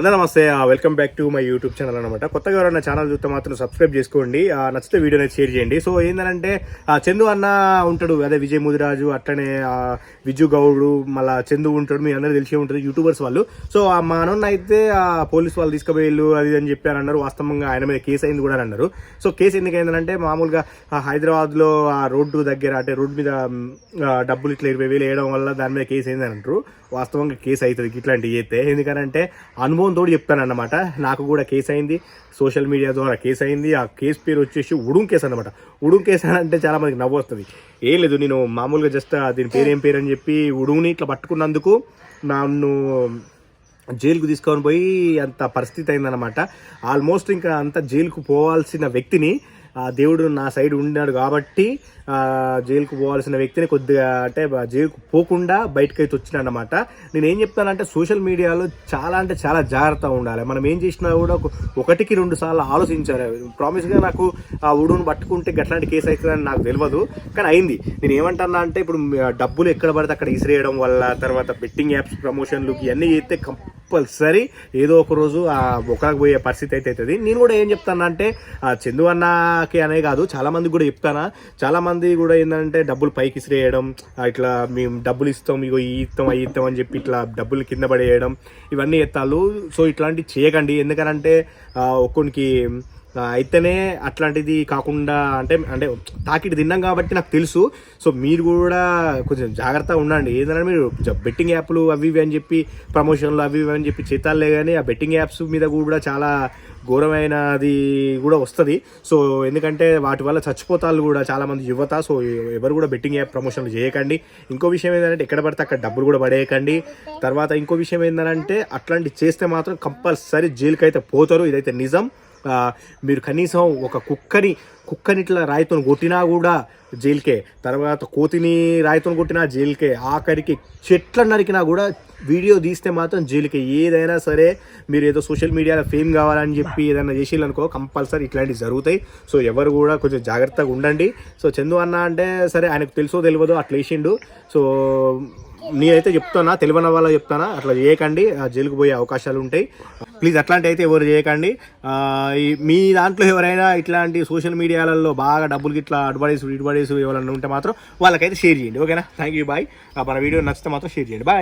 అందరూ నమస్తే. Welcome back to my YouTube channel అనమాట కొత్తగా ఎవరైనా ఛానల్ చూస్తే మాత్రం సబ్స్క్రైబ్ చేసుకోండి. నచ్చితే నచ్చితే వీడియోని షేర్ చేయండి. సో ఏంటంటే చందు అన్న ఉంటాడు. అదే విజయ్ ముదిరాజు అట్లనే విజు గౌడు మళ్ళీ చందు ఉంటాడు. మీ అందరూ తెలిసే ఉంటుంది యూట్యూబర్స్ వాళ్ళు. సో మా అన్న అయితే ఆ పోలీస్ వాళ్ళు తీసుకుపోయిల్లు అది అని చెప్పి అని అన్నారు. వాస్తవంగా ఆయన మీద కేసు అయింది కూడా అని అన్నారు. సో కేసు ఎందుకు అయిందంటే మామూలుగా హైదరాబాద్లో ఆ రోడ్డు దగ్గర అంటే రోడ్డు మీద డబ్బులు ఇట్లా ఇరవై వేలు వేయడం వల్ల దాని మీద కేసు అయింది అని అంటారు. వాస్తవంగా కేసు అవుతుంది ఇట్లాంటివి అయితే ఎందుకంటే అనుభవం తోడు చెప్తానన్నమాట. నాకు కూడా కేసు అయింది సోషల్ మీడియా ద్వారా కేసు అయింది ఆ కేసు పేరు వచ్చేసి ఉడుం కేసు అనమాట ఉడుం కేసు అని అంటే చాలా మందికి నవ్వు వస్తుంది. ఏం లేదు నేను మామూలుగా జస్ట్ దీని పేరు ఏం పేరు అని చెప్పి ఉడుగుని ఇట్లా పట్టుకున్నందుకు నన్ను జైలుకు తీసుకొని పోయి అంత పరిస్థితి అయిందనమాట ఆల్మోస్ట్ ఇంకా అంత జైలుకు పోవాల్సిన వ్యక్తిని దేవుడు నా సైడ్ ఉన్నాడు కాబట్టి జైలుకు పోవాల్సిన వ్యక్తిని కొద్దిగా అంటే జైలుకు పోకుండా బయటకు అయితే వచ్చినాడనమాట నేను ఏం చెప్తానంటే సోషల్ మీడియాలో చాలా అంటే చాలా జాగ్రత్తగా ఉండాలి. మనం ఏం చేసినా కూడా ఒకటికి రెండు సార్లు ఆలోచించాలి. ప్రామిస్గా నాకు ఆ ఉడును పట్టుకుంటే గట్లాంటి కేసు అవుతుందని నాకు తెలియదు. కానీ అయింది. నేను ఏమంటున్నా అంటే ఇప్పుడు డబ్బులు ఎక్కడ పడితే అక్కడ ఇసిరేయడం వల్ల తర్వాత బెట్టింగ్ యాప్స్ ప్రమోషన్లు ఇవన్నీ చేస్తే కంపల్సరీ ఏదో ఒక రోజు ఆ ఒకరికి పోయే పరిస్థితి అయితే అవుతుంది. నేను కూడా ఏం చెప్తానంటే ఆ చందు అన్నకి అనే కాదు చాలామందికి కూడా చెప్తానా. చాలా మంది కూడా ఏంటంటే డబ్బులు పైకి ఇసిరేయడం ఇట్లా మేము డబ్బులు ఇస్తాం ఇగో ఈ ఇస్తాం అవి ఇస్తాం అని చెప్పి ఇట్లా డబ్బులు కింద పడేయడం ఇవన్నీ ఎత్తాలు సో ఇట్లాంటివి చేయకండి. ఎందుకనంటే ఒక్కొనికి అయితేనే అట్లాంటిది కాకుండా అంటే అంటే తాకిడి తిన్నాం కాబట్టి నాకు తెలుసు. సో మీరు కూడా కొంచెం జాగ్రత్తగా ఉండండి. ఏదైనా మీరు బెట్టింగ్ యాప్లు అవి ఇవి అని చెప్పి ప్రమోషన్లు అవి ఇవి అని చెప్పి చేతాలే కానీ ఆ బెట్టింగ్ యాప్స్ మీద కూడా చాలా ఘోరమైనది కూడా వస్తుంది. సో ఎందుకంటే వాటి వల్ల చచ్చిపోతారు కూడా చాలా మంది యువత. సో ఎవరు కూడా బెట్టింగ్ యాప్ ప్రమోషన్లు చేయకండి. ఇంకో విషయం ఏంటంటే ఎక్కడ పడితే అక్కడ డబ్బులు కూడా పడేయకండి. తర్వాత ఇంకో విషయం ఏంటంటే అట్లాంటి చేస్తే మాత్రం కంపల్సరీ జైలుకి అయితే పోతారు. ఇదైతే నిజం. మీరు కనీసం ఒక కుక్కని కుక్కని ఇట్లా రాయితో కొట్టినా కూడా జైలుకే. తర్వాత కోతిని రాయితో కొట్టినా జైలుకే. ఆఖరికి చెట్ల నరికినా కూడా వీడియో తీస్తే మాత్రం జైలుకే. ఏదైనా సరే మీరు ఏదో సోషల్ మీడియాలో ఫేమ్ కావాలని చెప్పి ఏదైనా చేసిల్లనుకో కంపల్సరీ ఇట్లాంటివి జరుగుతాయి. సో ఎవరు కూడా కొంచెం జాగ్రత్తగా ఉండండి. సో చందు అన్న అంటే సరే ఆయనకు తెలుసో తెలియదో అట్లా వేసిండు సో నేనైతే చెప్తానా తెలివన వాళ్ళ చెప్తానా అట్లా చేయకండి జైలుకు పోయే అవకాశాలు ఉంటాయి. ప్లీజ్ అట్లాంటి అయితే ఎవరు చేయకండి. మీ దాంట్లో ఎవరైనా ఇట్లాంటి సోషల్ మీడియాలలో బాగా డబ్బులు ఇట్లా అడ్వర్టైజ్ ఇడ్వర్టైజ్ ఎవరైనా ఉంటే మాత్రం వాళ్ళకైతే షేర్ చేయండి. ఓకేనా? థ్యాంక్ యూ బాయ్ మన వీడియో నచ్చితే మాత్రం షేర్ చేయండి. బాయ్